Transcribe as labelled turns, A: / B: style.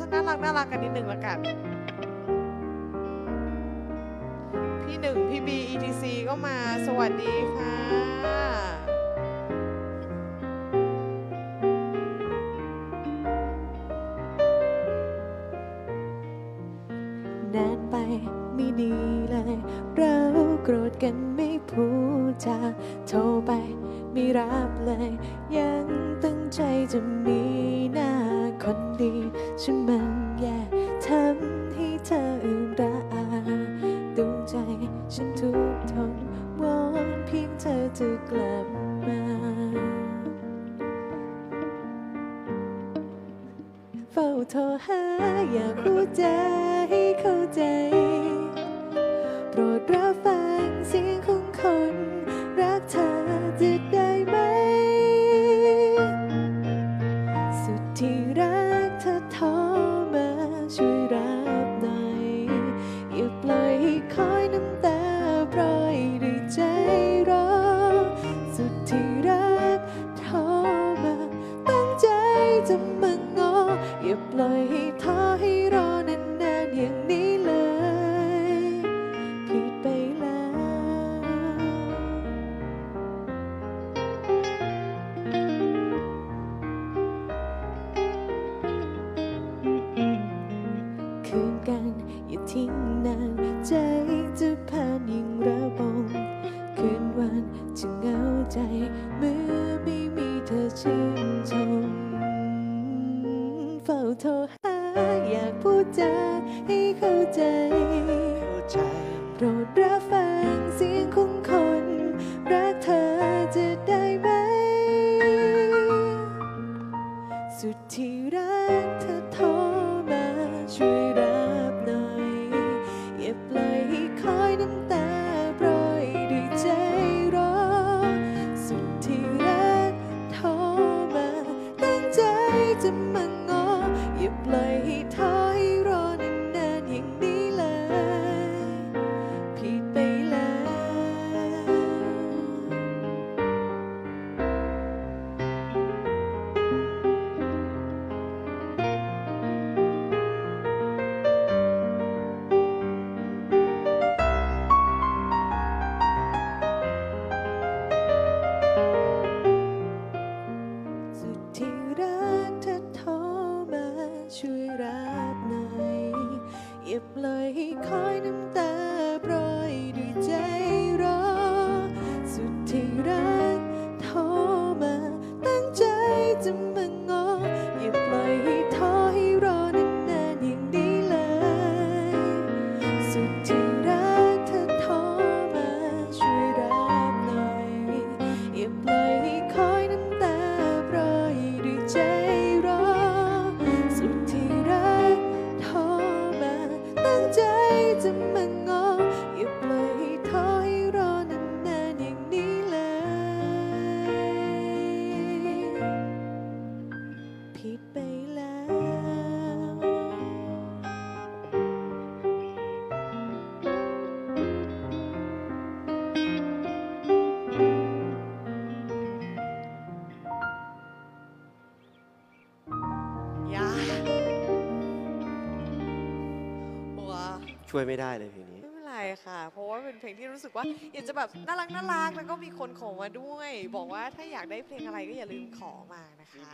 A: สักน่ารักน่ารักกันนิดนึงละกัน พี่หนึ่งพี่บี ETC ก็มาสวัสดีค่ะ
B: นานไปไม่ดีเลย เราโกรธกันไม่พูดจาโทรไปไม่รับเลย ยังตั้งใจจะมีหน้า คนดีฉันมันแย่ทำให้เธออื่นระอาดวงใจฉันทุกทนวอนเพียงเธอจะกลับมาเฝ้าโทรหาอยากรู้ใจให้เข้าใจ โปรดรับฟังเสียง อย่าปล่อยให้ท้อให้รอนานๆอย่างนี้เลย ผิดไปแล้ว คืนกันอย่าทิ้งนานใจจะผ่านยิ่งร เฝ้าโทรหา อยากพูดจาให้เข้าใจ โปรดรับฟังเสียงของคน รักเธอจะได้ไหม สุดที่รักเธอโทรมาช่วยรับหน่อย อย่าปล่อยให้คอยน้ำตาโปรยด้วยใจรอ สุดที่รักโทรมาตั้งใจจะมางอ ช่วยรักหน่อยอย่าปล่อยให้คอยน้ำ ผิดไปแล้ว
A: ยาว้า
C: ช่วยไม่ได้เลยเพลงนี้
A: ไม่เป็นไรค่ะ เพราะว่าเป็นเพลงที่รู้สึกว่า อยากจะแบบน่ารักน่ารักแล้วก็มีคนขอมาด้วย บอกว่าถ้าอยากได้เพลงอะไรก็อย่าลืมขอมานะคะ